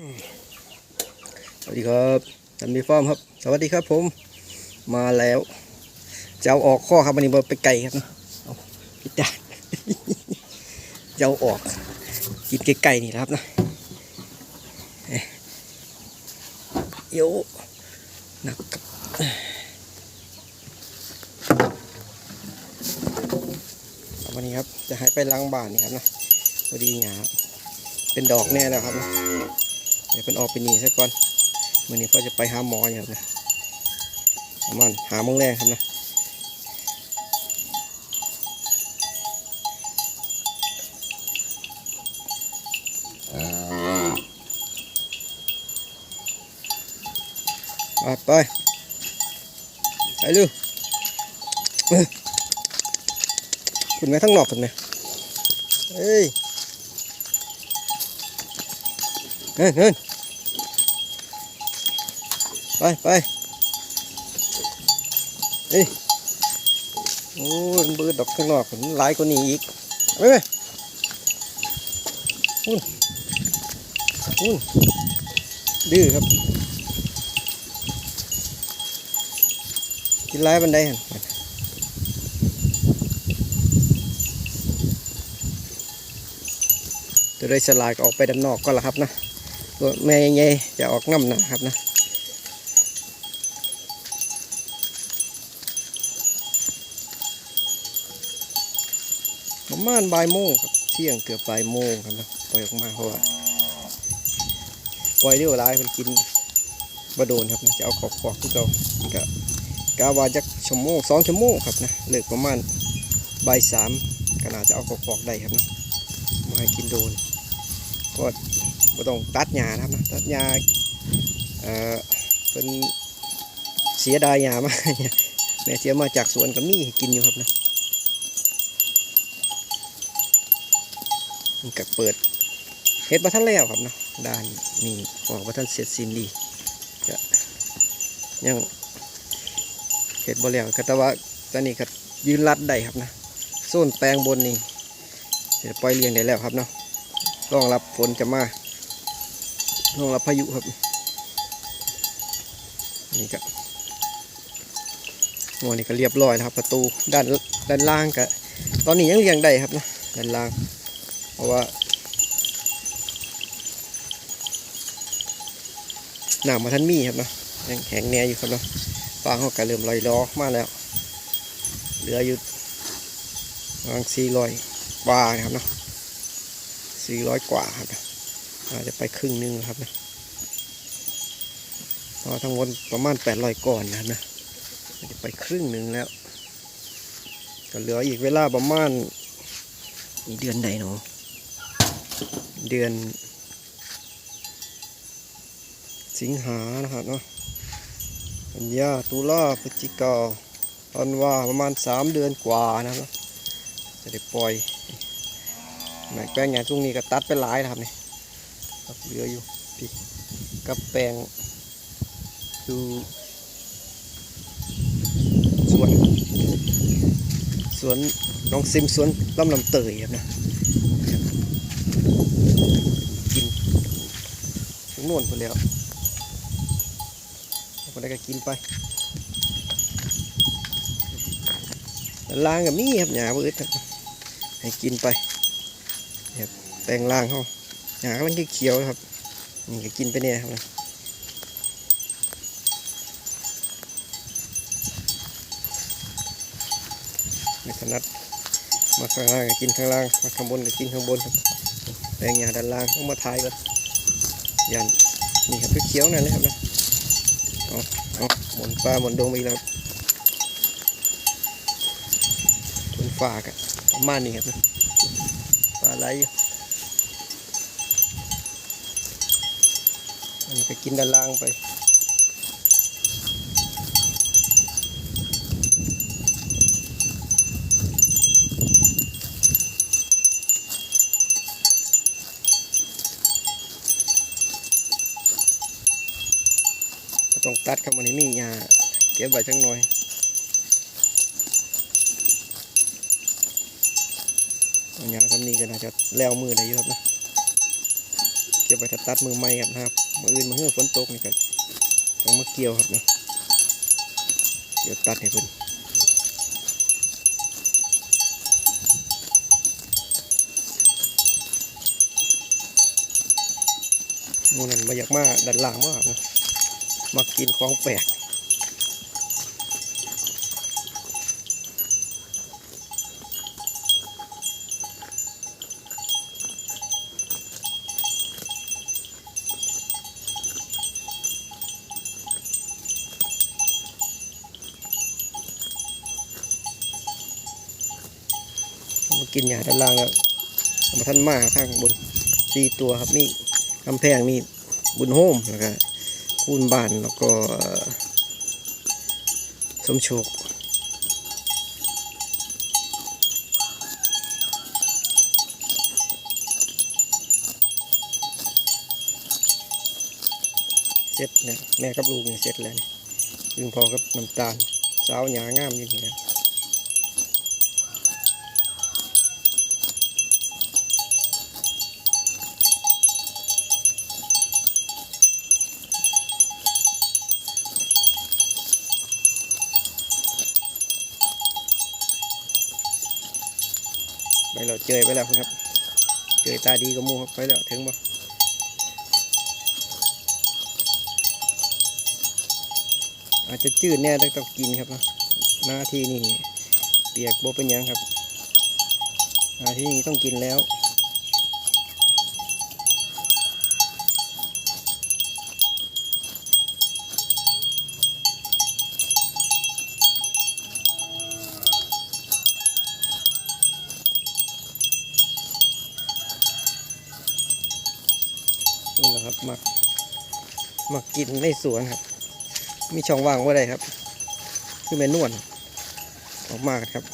สวัสดีครับจันมีฟาร์มครับ สวัสดีครับผม มาแล้ว จะเอาออกข้อครับวันนี้บไปไก่ครับเนาะเอาพี่จานจะเอาออกกินไก่ๆนี่นะครับนะโยนักวันนี้ครับ จะให้ไปล้างบ้านนี่ครับนะพอดีหยาเป็นดอกแน่แล้วครับนะ เดี๋ยวเป็นออกไปนีซะก่อนมื่อนี้พ่อจะไปหาหมออย่างนะประมันหาโมงแรงครับนะไปไปไปลูกคุณแม่ทั้งหนอกกันไหมเฮ้ย เงินเงินไปไปเอ้ยโอ้ยมันเบิดดอกข้างนอกมันหลายกว่านี้อีกไปไปอุ่นอุ่นดื้อครับกินหลายบันไดหันตัวได้สลายออกไปด้านนอกก็แล้วครับนะ ตัวแม่ใหญ่จะออกง่ำนะครับนะประมาณบ่ายโมงครับเที่ยงเกือบบ่ายโมงครับนะปล่อยออกมาเพราะว่าปล่อยเรียวร้ายมันกินบะโดนครับนะจะเอาขอบขอกที่เราก็กาวาจักชั่วโมงสองชั่วโมงครับนะเลิกประมาณบ่ายสามก็น่าจะเอาขอบขอกได้ครับนะมาให้กินโดนเพราะ บ่ต้องตัดหญ้านะครับนะตัดหญ้าเอ่อเป็นเสียดายหญ้ามากแม่เสียมาจากสวนก็มีให้กินอยู่ครับนะมันก็เปิดเฮ็ดมาทันแล้วครับนะด้านนี่ออกมาทันเสร็จสิ้นดีก็ยังเฮ็ดบ่แล้วก็แต่ว่าตอนนี้ก็ยืนรัดได้ครับนะโซนแปลงบนนี่เดี๋ยวปล่อยเลี้ยงได้แล้วครับเนาะรองรับฝนจะมา รองรับพายุครับ นี่ก็โอ้นี่ก็เรียบร้อยนะครับ ประตูด้านด้านล่างก็ตอนนี้ยังเรียงได้ครับนะด้านล่าง เพราะว่าหนามมาทันมีครับนะยังแข็งแน่อยู่ครับนะฟางเขาก็เริ่มลอยล้อมาแล้ว เหลืออยู่ประมาณสี่ร้อยกว่านะครับนะสี่ร้อยกว่าครับ อาจจะไปครึ่งหนึงครับนะพอทั้งหมดประมาณแปดร้อยก่อนนะนะอาจจะไปครึ่งหนึ่งแล้ว ก็เหลืออีกเวลาประมาณเดือนไหนเนาะเดือน สิงหานะครับเนาะกันยาตุลาพฤศจิกาตอนว่าประมาณสามเดือนกว่านะครับจะได้ปล่อยแม่แป้งงานช่วงนี้ก็ตัดไปหลายนะครับนี่ ครับเหลืออยู่พี่กับแปลงดูสวนสวนน้องซิมสวนลำลำเตยครับนะกินถึงโน่นไปแล้วคนใดก็กินไปล้างกับมีครับหญ้าพืชครับให้กินไปแปลงล่างเขา หากำลังเขียวครับ นี่ก็กินไปเนี่ยครับนะไม่ถนัดมาข้างล่างก็กินข้างล่าง มาข้างบนก็กินข้างบนครับแปลงยาด้านล่างต้องมาทายก่อนยันนี่ครับเขียวๆนั่นเลยครับนะเอาเอาหมุนปลาหมุนดงไปแล้วครับบนฝากอะประมาณนี้ครับนะปลาไหลอยู่ อันนี้ ไปกินด้านล่างไปต้องตัดครับวันนี้มีหญ้าเก็บไว้จังหน่อยเอาหญ้าทำนี้ก็น่าจะแล้วมือได้อยู่ครับนะ จะไปถ้ตัดมือใหม่ครับนะครับมืออื่นมือเฮือฝนตกนี่ก็ต้องมาเกี่ยวครับนะเดี๋ยวตัดให้เพื่อนมูนั่นมาอยากมาดันล่างมากนะมากินของแปลก กินหญ้าด้านล่างแล้วเอามาท่านมาทางบนสี่ตัวครับมีกำแพงมีบุญโฮมแล้วก็คูนบานแล้วก็สมโชคเสร็จนะแม่กับลูกนี่เสร็จแล้วนี่ยิงพอกับน้ำตาลสาวหยางามอยู่นี่นะ ไปแล้วเจยไปแล้วครับ เจยตาดีก็มูครับไปแล้วถึงบ่อาจจะจืดแน่แต่ต้องกินครับนะหน้าที่นี่เปียกโบเป็นยังครับหน้าที่นี้ต้องกินแล้ว นี่แหละครับ มักมักกินในสวนครับ มีช่องว่างว่าได้ครับ คือแม่นวลออกมากครับ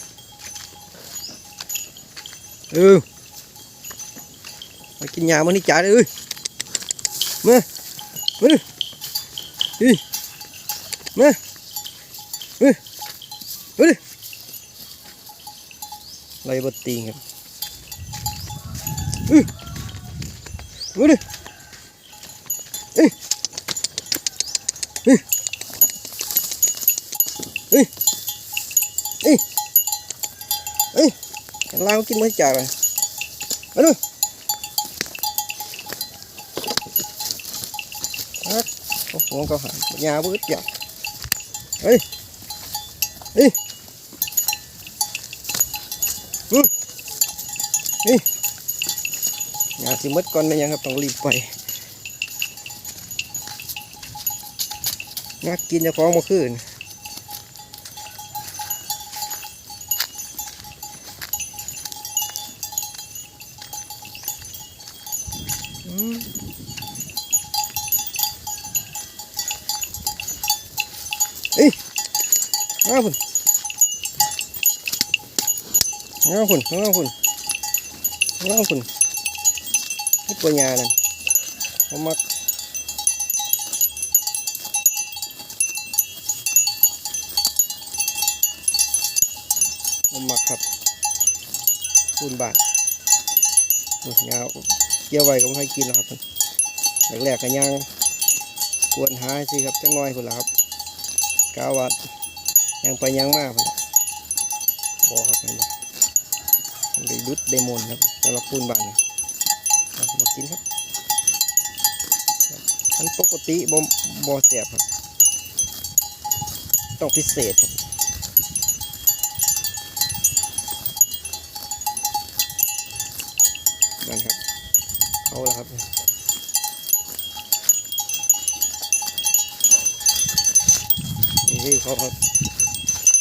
เออมากินยามันนี่จ่าเลยเอ้ยมามาดิเฮ้ยมาเฮ้ยมาดิไรบดตีครับเอ้ยมาดิ เอ้ยเอ้ยเอ้ยลาวกินไม่จายเลยมาดูฮักโอ้โหก็หายยาบึ้ดจับเฮ้ยเฮ้ยอืมเฮ้ยยาสิมดก่อนไหมยังครับต้องรีบไป งักกินจะฟ้องมาคืนเอ้ยเอาคุณเอาคุณเอาคุณเอาคุณนี่ปัญญานั่นผมมัก ผมมักครับคุณบาทนี่ยาวเกี่ยวไว้ก็ไม่ให้กินแล้วครับแรกๆก็ยังกวนหาสิครับจังน้อยคนละครับกาวัดยังไปยังมากคนละบอครับมันมันได้ดุดได้มนครับสำหรับปูนบานมากินครับครับมันปกติบ่บ่แสบครับ ต้องพิเศษครับ นั่นครับเอาละครับนี่คือเขาครับ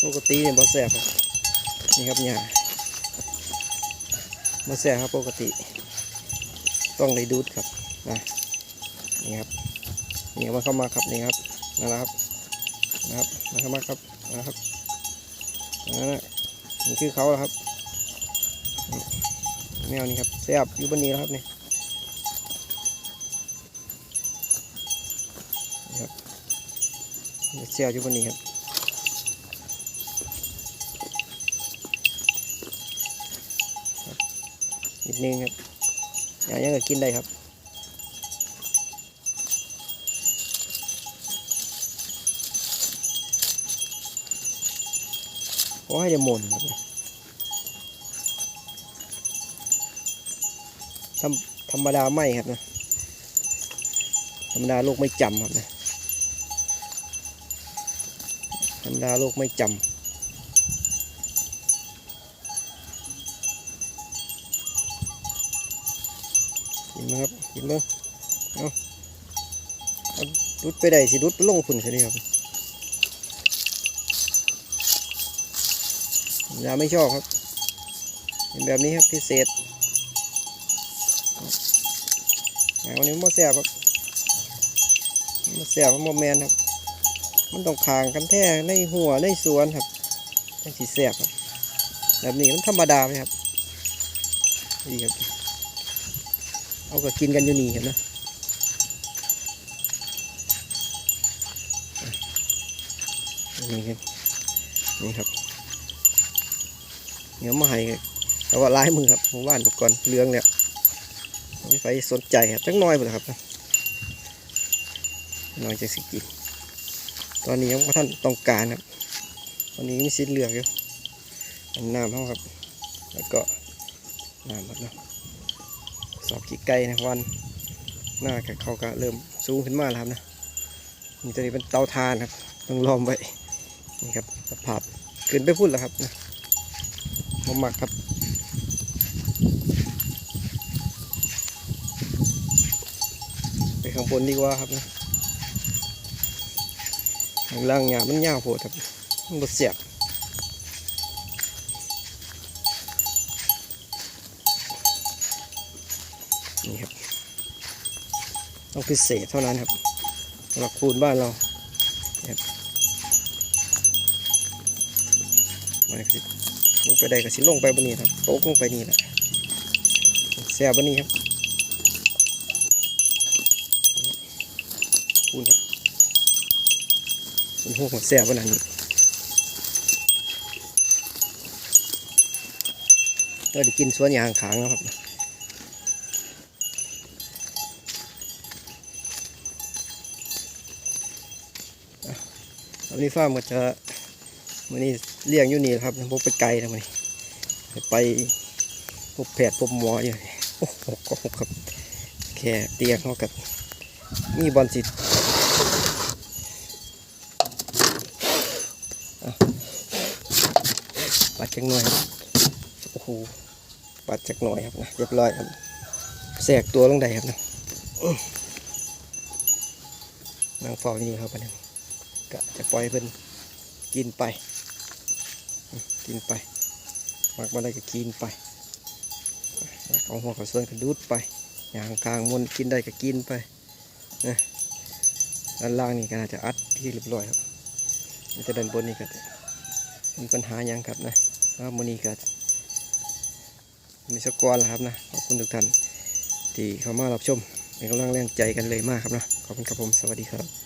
ปกติเนี่ยบอแสบครับนี่ครับเนี่ยบอแสบครับปกติ ต้องเลยดูดครับนะนี่ครับนี่มันเข้ามาครับนี่ครับนั่นแหละครับนะครับมันเข้ามาครับนะครับนั่นแหละนี่คือเขาแล้วครับ แมวนี่ครับแซ่บอยู่บนนี้แล้วครับนี่นครับแซ่บอยู่บนนี้ครับนิดนึงครับอย่างนี้ก็กินได้ครับโอ้ให้เดี๋ยหมุนครับ ธรรมธรรมดาไม่ครับนะธรรมดาโลกไม่จำครับนะธรรมดาโลกไม่จำกินมั้งครับกินมั้งเอารุดไปได้สิรุดไปลงพุ่นใช่ไหมครับธรรมดาไม่ชอบครับเป็นแบบนี้ครับพิเศษอ่า วันนี้มันบ่แซ่บครับมันแซ่บมันบ่แมนครับ มันต้องคางกันแท้ในหัวในสวนครับจังสีแซ่บครับแบบนี้มันธรรมดาไหมครับนี่ครับ เอาก็กินกันอยู่นี่ครับนะนี่ครับนี่ครับเดี๋ยวมาให้แต่ว่าลายมือครับหมู่บ้านทุกคนเรื่องเนี่ย ไม่ไปสนใจครับจังน้อยหมดครับน้อยจะสิกินตอนนี้ยังท่านต้องการครับตอนนี้มีสิทธิ์เลือกอยู่อันน้ำเขาครับ แล้วก็น้ำครับเนาะสอบขี้ไก่นะวันหน้ากับเขาก็เริ่มสูงขึ้นมาแล้วครับนะนี่ตัวนี้เป็นเตาทานครับ ต้องล้อมไว้นี่ครับสภาพขึ้นไปพุ่นแล้วครับนะมาหมักครับ ไปข้างบนดีกว่าครับนะข้างล่างหญ้ามันยาวโพดครับมันบ่เสียบนี่ครับต้องพิเศษเท่านั้นครับหรับคูณบ้านเราครับมันก็สิลงไปได้ก็สิลงไปบนนี้ครับโต๊ะลงไปนี่แหละแซ่บบนนี้ครับ คูณครับเป็นหัวของแซ่บวันนั้นเราได้กินสวนยางขางแล้วครับวันนี้ฟ้ามก็จะวันนี้เลี้ยงอยู่นี่แหละครับพบไปไกลแล้วมันไปพบแพทย์พบหมออยู่โอ้โหก็ครับ แค่เตียงเขากับมีบอลสิ ปัดจักหน่อยครับโอ้โหปัดจักหน่อยครับนะเรียบร้อยครับแสกตัวลงใดครับนะนางเฝ้านี่ครับอันนี้ก็จะปล่อยเพิ่นกินไป กินไปมักมาได้ก็กินไปเอาหัวเขาส่วนก็ดูดไปอย่างกลางมนกินได้ก็กินไปนะด้านล่างนี่ก็น่าจะอัดที่เรียบร้อยครับ จะด้านบนนี่ก็จะมีปัญหาอยังครับนะว่ามือนี้ก็มีสกอร์แล้วครับนะขอบคุณทุกท่านที่เข้ามารับชมเป็นกำลังแรงใจกันเลยมากครับนะขอบคุณครับผมสวัสดีครับ